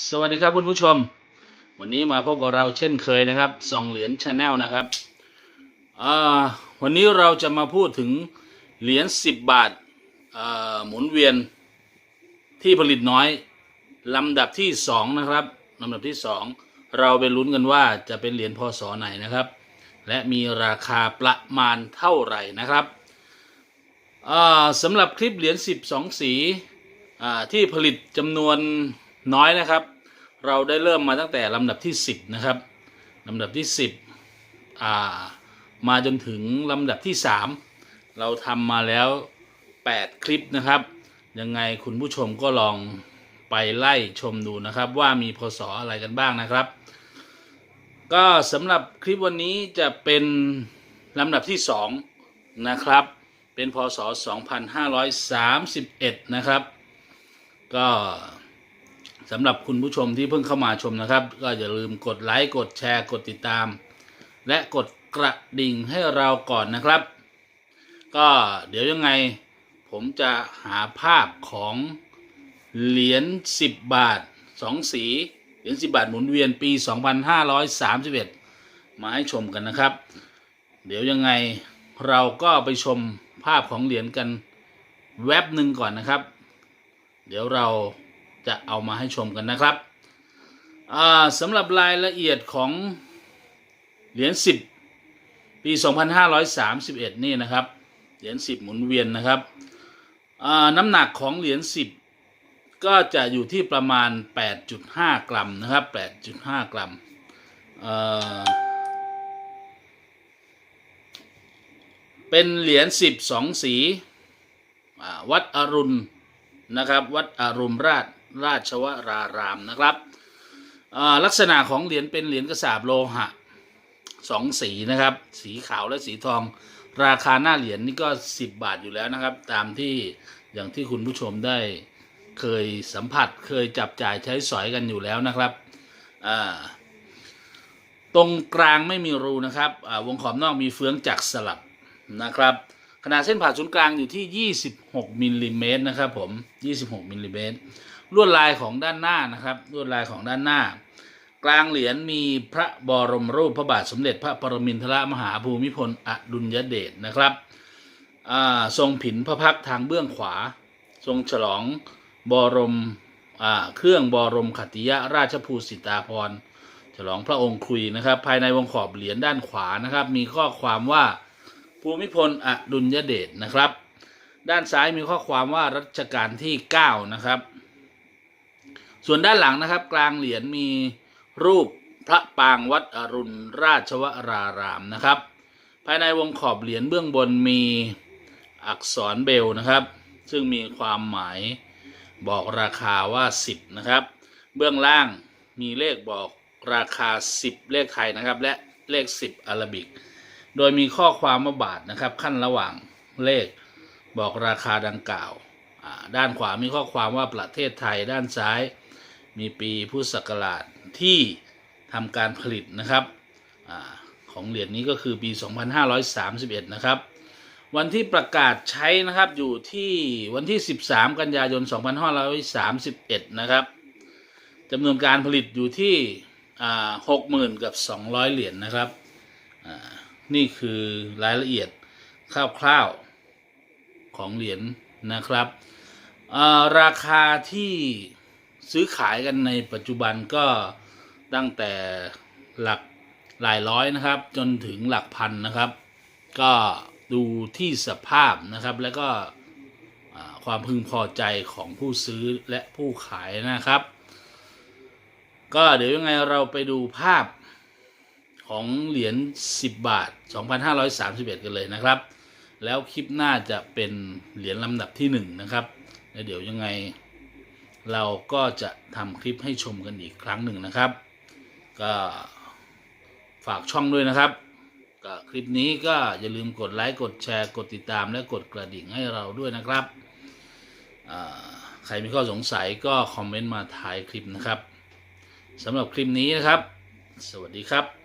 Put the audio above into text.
สวัสดีครับคุณผู้ชม วันนี้มาพบกับเราเช่นเคยนะครับส่องเหรียญชาแนลนะครับวันนี้เราจะมาพูดถึงเหรียญ10 บาทาหมุนเวียนที่ผลิตน้อยลำดับที่ 2 นะครับลำดับที่ 2 เราไปลุ้นกันว่าจะเป็นเหรียญพศไหนนะครับ และมีราคาประมาณเท่าไหร่นะครับสำหรับคลิปเหรียญ12 สีที่ผลิตจำนวน น้อยนะครับ เราได้เริ่มมาตั้งแต่ลำดับที่ 10 นะครับลำดับที่ 10อ่ามาจนถึงลำดับที่ 3 เราทำมาแล้ว 8 คลิปนะครับ ยังไงคุณผู้ชมก็ลองไปไล่ชมดูนะครับ ว่ามีพศอะไรกันบ้างนะครับ ก็สำหรับคลิปวันนี้จะเป็นลำดับที่ 2 นะครับ เป็นพศ 2531 นะครับ ก็ สำหรับคุณผู้ชมที่เพิ่งเข้ามาชมนะครับ ก็อย่าลืมกดไลค์กดแชร์กดติดตาม และกดกระดิ่งให้เราก่อนนะครับ ก็เดี๋ยวยังไง ผมจะหาภาพของเหรียญ10 บาท 2 สีเหรียญ10 บาทหมุนเวียนปี 2531 มาให้ชมกันนะครับ เดี๋ยวยังไงเราก็ไปชมภาพของเหรียญกันแวบหนึ่งก่อนนะครับ เดี๋ยวเรา จะเอามาให้ชมกันนะครับสำหรับรายละเอียดของเหรียญ10 ปี 2531 นี่นะครับ เหรียญ10 หมุนเวียนนะครับน้ำหนักของเหรียญ10 ก็จะอยู่ที่ประมาณ 8.5 กรัมนะครับ 8.5 กรัมเป็นเหรียญ10 2 สีวัดอรุณนะครับ วัดอารมราช ราชวรารามนะครับลักษณะของเหรียญเป็นเหรียญกระสาบโลหะสองสีนะครับ สีขาวและสีทอง ราคาหน้าเหรียญนี่ก็ 10 บาทอยู่แล้วนะครับ ตามที่อย่างที่คุณผู้ชมได้เคยสัมผัสเคยจับจ่ายใช้สอยกันอยู่แล้วนะครับตรงกลางไม่มีรูนะครับวงขอบนอกมีเฟืองจักรสลับนะครับ ขนาดเส้นผ่าศูนย์กลางอยู่ที่ 26มิลลิเมตรนะครับผม 26มิลลิเมตร ลวดลายของด้านหน้านะครับลวดลายของด้านหน้า กลางเหรียญมีพระบรมรูปพระบาทสมเด็จพระปรมินทรมหาภูมิพลอดุลยเดชนะครับทรงผินพระพักทางเบื้องขวา ทรงฉลองบรมเครื่องบรมขัติยราชภูสิตาภรฉลองพระองค์คุยนะครับ ภายในวงขอบเหรียญด้านขวานะครับ มีข้อความว่าภูมิพลอดุลยเดชนะครับ ด้านซ้ายมีข้อความว่ารัชกาลที่ 9 นะครับ ส่วนด้านหลังนะครับ กลางเหรียญมีรูปพระปางวัดอรุณราชวรารามนะครับ ภายในวงขอบเหรียญเบื้องบนมีอักษรเบลนะครับ ซึ่งมีความหมายบอกราคาว่า 10 นะครับ เบื้องล่างมีเลขบอกราคา 10 เลขไทยนะครับ และเลข 10อารบิก โดยมีข้อความว่าบาทนะครับ ขั้นระหว่างเลขบอกราคาดังกล่าว ด้านขวามีข้อความว่าประเทศไทยด้านซ้าย มีปีพุทธศักราชที่ทำการผลิตนะครับอของเหรียญนี้ก็คือปี 2531 นะครับ วันที่ประกาศใช้นะครับอยู่ที่วันที่ 13 กันยายน 2531 นะครับจำนวนการผลิตอยู่ที่หกหมื่นกับ 200 เหรียญนะครับ นี่คือรายละเอียดคร่าวๆของเหรียญนะครับ ราคาที่ ซื้อขายกันในปัจจุบันก็ตั้งแต่หลักหลายร้อยนะครับ จนถึงหลักพันนะครับ ก็ดูที่สภาพนะครับ แล้วก็ความพึงพอใจของผู้ซื้อและผู้ขายนะครับ ก็เดี๋ยวยังไงเราไปดูภาพของเหรียญ10 บาท 2,531 กันเลยนะครับ แล้วคลิปหน้าจะเป็นเหรียญลำดับที่ 1 นะครับแล้วเดี๋ยวยังไง เราก็จะทำคลิปให้ชมกันอีกครั้งหนึ่งนะครับ ก็ฝากช่องด้วยนะครับก็คลิปนี้ก็อย่าลืมกดไลค์กดแชร์กดติดตามและกดกระดิ่งให้เราด้วยนะครับใครมีข้อสงสัยก็คอมเมนต์มาท้ายคลิปนะครับสำหรับคลิปนี้นะครับ สวัสดีครับ